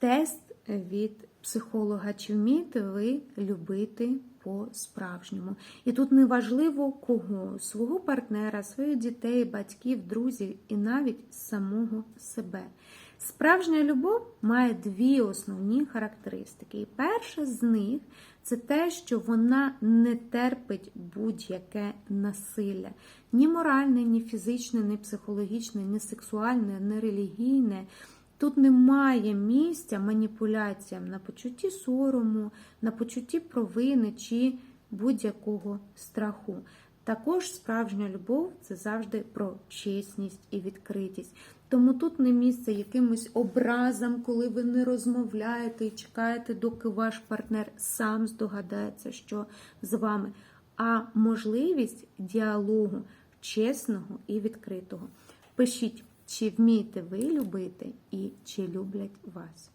тест від психолога, чи вмієте ви любити по-справжньому. І тут не важливо кого, свого партнера, своїх дітей, батьків, друзів і навіть самого себе. Справжня любов має дві основні характеристики. І перша з них це те, що вона не терпить будь-яке насилля. Ні моральне, ні фізичне, ні психологічне, ні сексуальне, ні релігійне. Тут немає місця маніпуляціям на почутті сорому, на почутті провини чи будь-якого страху. Також справжня любов це завжди про чесність і відкритість. Тому тут не місце якимось образам, коли ви не розмовляєте і чекаєте, доки ваш партнер сам здогадається, що з вами, а можливість діалогу чесного і відкритого. Пишіть, чи вмієте ви любити і чи люблять вас.